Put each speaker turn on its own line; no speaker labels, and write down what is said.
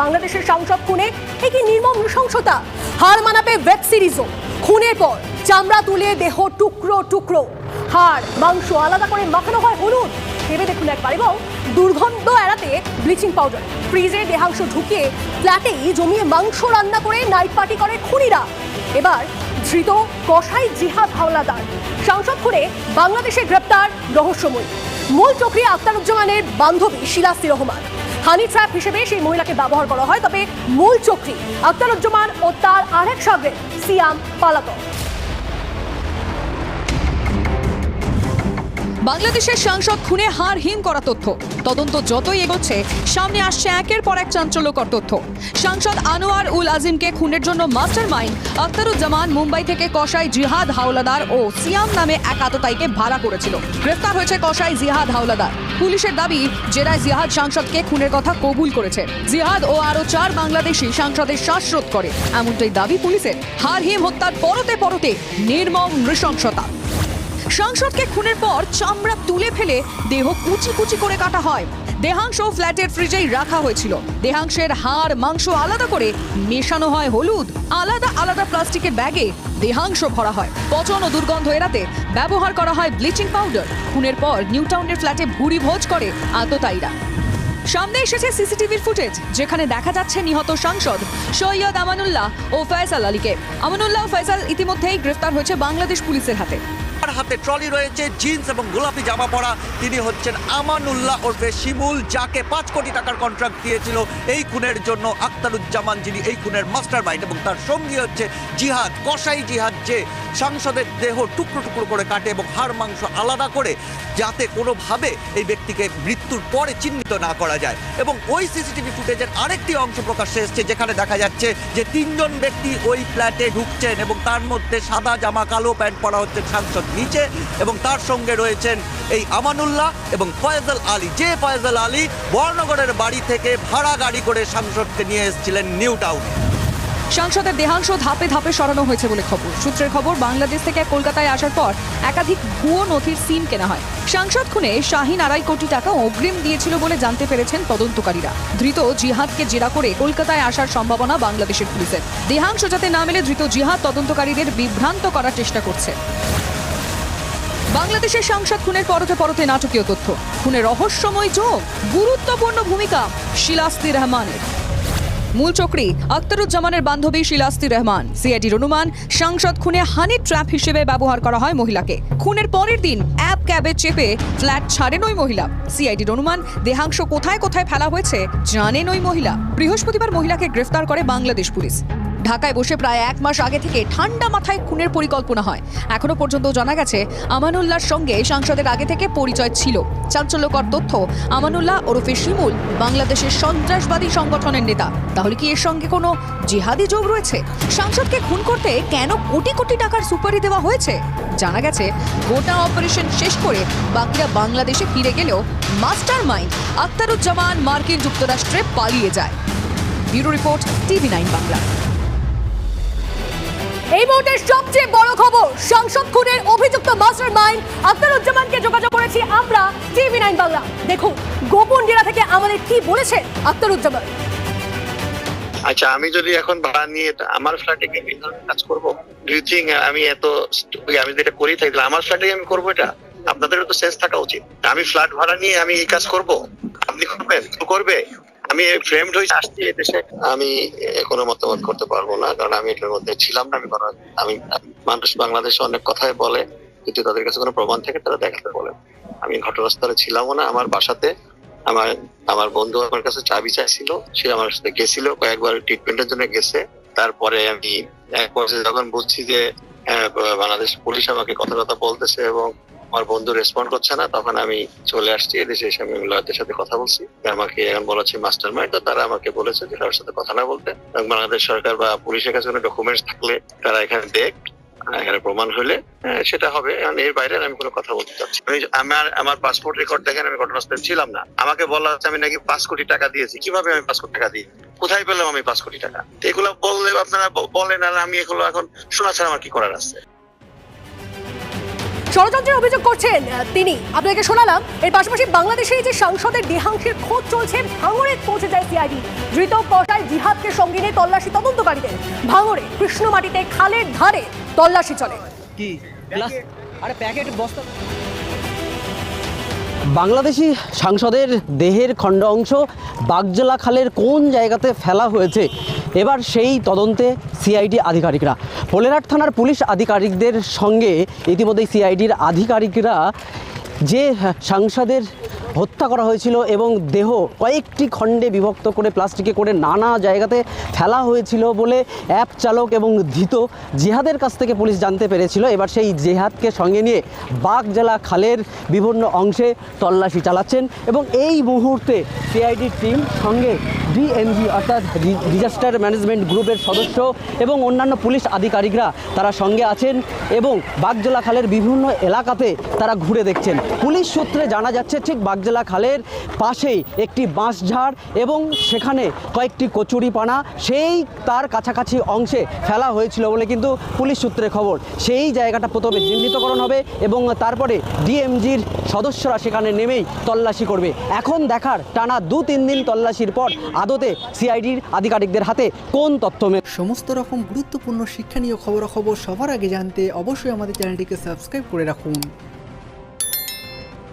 বাংলাদেশের সাংসদ খুনে এ কি নির্মম নৃশংসতা। হার মানাবে ওয়েব সিরিজও খুনের পর চামড়া তুলে দেহ টুকরো টুকরো। হাড়, মাংস আলাদা করে মাখানো হয় হলুদ। ভেবে দেখুন একবার এবং দুর্গন্ধ এড়াতে ব্লিচিং পাউডার ফ্রিজে দেহাংশ ঢুকিয়ে ফ্ল্যাটেই জমিয়ে মাংস রান্না করে নাইট পার্টি করে খুনিরা। এবার ধৃত কসাই জিহাদ হাওলাদার। সাংসদ খুনে বাংলাদেশে গ্রেপ্তার রহস্যময়ী। মূল চক্রী আক্তারুজ্জামানের বান্ধবী শিলাস্তি রহমান। হানি ট্র্যাপ হিসেবে সেই মহিলাকে ব্যবহার করা হয়, তবে মূল চক্রী আক্তারুজ্জামান ও তার আরেক সাগরে সিয়াম পালাতক।
বাংলাদেশের সাংসদ খুনে হার হিম করা তথ্য। তদন্ত যতই এগোচ্ছে, সামনে আসছে একের পর এক চাঞ্চল্যকর তথ্য। সাংসদ আনোয়ার উল আজিমকে খুনের জন্য মাস্টার মাইন্ড আখতারুজ্জামান মুম্বাই থেকে কসাই জিহাদ হাওলাদার ও সিয়াম নামে এক আততায়ীকে ভাড়া করেছিল। গ্রেফতার হয়েছে কসাই জিহাদ হাওলাদার। পুলিশের দাবি, জেরায় জিহাদ সাংসদকে খুনের কথা কবুল করেছে। জিহাদ ও আরও চার বাংলাদেশি সাংসদের শ্বাসরোধ করে। এমনটাই দাবি পুলিশের। হার হিম হত্যার পরতে পরতে নির্মম নৃশংসতা। সাংসদকে খুনের পর চামড়া তুলে ফেলে দেহ কুচি কুচি করে কাটা হয়। দেহাংশ ফ্ল্যাটের ফ্রিজেই রাখা হয়েছিল। দেহাংশের হাড়, মাংস আলাদা করে মেশানো হয় হলুদ। আলাদা আলাদা প্লাস্টিকের ব্যাগে দেহাংশ ভরা হয়। পচন ও দুর্গন্ধ এড়াতে ব্যবহার করা হয় ব্লিচিং পাউডার। খুনের পর নিউ টাউনের ফ্ল্যাটে ভুরি ভোজ করে আততায়ীরা সামনে এসেছে সিসিটিভির ফুটেজ, যেখানে দেখা যাচ্ছে নিহত সাংসদ সৈয়দ আমানুল্লাহ ও ফয়সাল আলীকে। আমানুল্লাহ ও ফয়সাল ইতিমধ্যেই গ্রেফতার হয়েছে বাংলাদেশ পুলিশের হাতে।
তার হাতে ট্রলি রয়েছে, জিন্স এবং গোলাপি জামা পরা। তিনি হচ্ছেন আমানুল্লাহ ওরফে শিমুল, যাকে পাঁচ কোটি টাকার কন্ট্রাক্ট দিয়েছিল এই খুনের জন্য আক্তারুজ্জামান যিনি এই খুনের মাস্টার মাইন্ড এবং তার সঙ্গী হচ্ছে জিহাদ, কসাই জিহাদ, যে সাংসদের দেহ টুকরো টুকরো করে কাটে এবং হাড় মাংস আলাদা করে যাতে কোনোভাবে এই ব্যক্তিকে মৃত্যুর পরে চিহ্নিত না করা যায়। এবং ওই সিসিটিভি ফুটেজের আরেকটি অংশ প্রকাশ্যে এসছে, যেখানে দেখা যাচ্ছে যে তিনজন ব্যক্তি ওই ফ্ল্যাটে ঢুকছেন এবং তার মধ্যে সাদা জামা, কালো প্যান্ট পরা হচ্ছে সাংসদ নিচে এবং তার সঙ্গে রয়েছেন এই আমানুল্লাহ এবং ফয়জাল আলী। যে ফয়জাল আলী বর্ণগরের বাড়ি থেকে ভাড়া গাড়ি করে সাংসদকে নিয়ে এসেছিলেন নিউ টাউনে।
সাংসদের দেহাংশ ধাপে ধাপে সরানো হয়েছে বলে খবর। সূত্রের খবর, বাংলাদেশ থেকে কলকাতায় আসার পর একাধিক ভুয়ো নথির সিম কেনা হয়। সাংসদ খুনে শাহিন আড়াই কোটি টাকা অগ্রিম দিয়েছিল বলে জানতে পেরেছেন তদন্তকারীরা। ধৃত জিহাদকে জেরা করে কলকাতায় আসার সম্ভাবনা বাংলাদেশের পুলিশের। দেহাংশ যাতে না মেলে, ধৃত জিহাদ তদন্তকারীদের বিভ্রান্ত করার চেষ্টা করছে। বাংলাদেশের সাংসদ খুনের পরতে পরতে নাটকীয় তথ্য। খুনের রহস্যময় চোখ, গুরুত্বপূর্ণ ভূমিকা শিলাস্তি রহমানের। মূল চক্রী, আখতারুজ্জামানের বান্ধবী শিলাস্তি রহমান। সিআইডির অনুমান সাংসদ খুনে হানি ট্র্যাপ হিসেবে ব্যবহার করা হয় মহিলাকে। খুনের পরের দিন, অ্যাপ ক্যাবে চেপে ফ্ল্যাট ছাড়েন ওই মহিলা। সিআইডির অনুমান দেহাংশ কোথায় কোথায় ফেলা হয়েছে জানেন ওই মহিলা। বৃহস্পতিবার মহিলাকে গ্রেফতার করে বাংলাদেশ পুলিশ। ঢাকায় বসে প্রায় এক মাস আগে থেকে ঠান্ডা মাথায় খুনের পরিকল্পনা হয়। এখনও পর্যন্ত জানা গেছে, আমানুল্লাহর সঙ্গে সাংসদের আগে থেকে পরিচয় ছিল। চাঞ্চল্যকর তথ্য, আমানুল্লাহ ওরফে শিমুল, বাংলাদেশের সন্ত্রাসবাদী সংগঠনের নেতা। তাহলে কি এর সঙ্গে কোনো জিহাদি যোগ রয়েছে? সাংসদকে খুন করতে কেন কোটি কোটি টাকার সুপারি দেওয়া হয়েছে? জানা গেছে, গোটা অপারেশন শেষ করে বাকিরা বাংলাদেশে ফিরে গেলেও মাস্টার মাইন্ড আক্তারুজ্জামান মার্কিন যুক্তরাষ্ট্রে পালিয়ে যায়। Bureau report, TV nine Bangla.
এই মুহূর্তের সবচেয়ে বড় খবর, সংসদ খুনের অভিযুক্ত মাস্টার মাইন্ড যোগাযোগ করেছি আমরা টিভি নাইন বাংলা। দেখুন, গোপন জেলা থেকে আমাদের কি
আচ্ছা আমি যদি এখন ভাড়া নিয়ে আমার ফ্ল্যাটে কাজ করব? আমি এত আমি যেটা করি থাকি আমার ফ্ল্যাটে আমি করব এটা? আপনাদেরও তো সেন্স থাকা উচিত। আমি ফ্ল্যাট ভাড়া নিয়ে আমি এই কাজ করব? আপনি করবেন? করবে? আমি হয়ে আসছি এই দেশে। আমি কোনো মতামত করতে পারব না, কারণ আমি এটার মধ্যে ছিলাম না, আমি আমি মানুষ বাংলাদেশে অনেক কথাই বলে যদি তাদের কাছে কোনো প্রমাণ থাকে, তারা দেখাতে বলে। আমি ঘটনাস্থলে ছিলামও না, আমার বাসাতে আমার আমার বন্ধু আমার কাছে চাবি চাইছিল, সে আমার সাথে গেছিল, কয়েকবার ট্রিটমেন্টের জন্য গেছে। তারপরে আমি এক পর্যায়ে যখন বুঝছি যে বাংলাদেশ পুলিশ আমাকে কথা কথা বলতেছে এবং আমার বন্ধু রেসপন্ড করছে না, তখন আমি চলে আসছি এদেশে এসে আমি লয়ারদের সাথে কথা বলছি। আমাকে এখন বলেছে মাস্টার মাইন্ড তো তারা আমাকে বলেছে যে তার সাথে কথা না বলতে। বাংলাদেশ সরকার বা পুলিশের কাছে কোনো ডকুমেন্টস থাকলে তারা এখানে দেখ এখানে প্রমাণ হলে সেটা হবে। এর বাইরে আমি কোনো কথা বলতে চাচ্ছি আমি- আমার আমার পাসপোর্ট রেকর্ড দেখেন, আমি ঘটনাস্থলে ছিলাম না। আমাকে বলা হচ্ছে আমি নাকি পাঁচ কোটি টাকা দিয়েছি। কীভাবে আমি পাঁচ কোটি টাকা দিই? কোথায় পেলাম আমি পাঁচ কোটি টাকা? এগুলো বললে আপনারা বলেন, আর আমি এগুলো এখন শোনা ছাড়া আমার কি করার আছে?
ষড়যন্ত্রের অভিযোগ করছেন তিনি। আপনাকে শোনালাম, এর পাশাপাশি বাংলাদেশে যে সাংসদের দেহাংশের খোঁজ চলছে, ভাঙড়ে পৌঁছে যায় সিআইডি। ধৃত পর্যায় জিহাদকে সঙ্গে নিয়ে তল্লাশি তদন্তকারীদের। ভাঙড়ে, কৃষ্ণমাটিতে খালের ধারে তল্লাশি চলে।
কি? আরে প্যাকেট, বস্তা। বাংলাদেশি সাংসদের দেহের খণ্ড অংশ বাগজলা খালের কোন জায়গাতে ফেলা হয়েছে? এবার সেই তদন্তে সিআইডি আধিকারিকরা। পোলেরহাট থানার পুলিশ আধিকারিকদের সঙ্গে ইতিমধ্যেই সিআইডির আধিকারিকরা যে সাংসদের হত্যা করা হয়েছিল এবং দেহ কয়েকটি খণ্ডে বিভক্ত করে প্লাস্টিকে করে নানা জায়গাতে ফেলা হয়েছিল বলে অ্যাপ চালক এবং ধৃত জিহাদের কাছ থেকে পুলিশ জানতে পেরেছিল। এবার সেই জেহাদকে সঙ্গে নিয়ে বাঘ বাগজেলা খালের বিভিন্ন অংশে তল্লাশি চালাচ্ছেন এবং এই মুহূর্তে সিআইডি টিম সঙ্গে ডিএনজি অর্থাৎ ডিজাস্টার ম্যানেজমেন্ট গ্রুপের সদস্য এবং অন্যান্য পুলিশ আধিকারিকরা তারা সঙ্গে আছেন এবং বাগজলা খালের বিভিন্ন এলাকাতে তারা ঘুরে দেখছেন। পুলিশ সূত্রে জানা যাচ্ছে, ঠিক বাগজলা খালের পাশেই একটি বাঁশঝাড় এবং সেখানে কয়েকটি কচুরিপানা, সেই তার কাছাকাছি অংশে ফেলা হয়েছিল বলে কিন্তু পুলিশ সূত্রে খবর। সেই জায়গাটা প্রথমে চিহ্নিতকরণ হবে এবং তারপরে ডিএমজির সদস্যরা সেখানে নেমেই তল্লাশি করবে। এখন দেখার টানা দু তিন দিন তল্লাশির পর আদতে সিআইডির আধিকারিকদের হাতে কোন তথ্য
সমস্ত রকম গুরুত্বপূর্ণ শিক্ষণীয় খবরাখবর সবার আগে জানতে অবশ্যই আমাদের চ্যানেলটিকে সাবস্ক্রাইব করে রাখুন।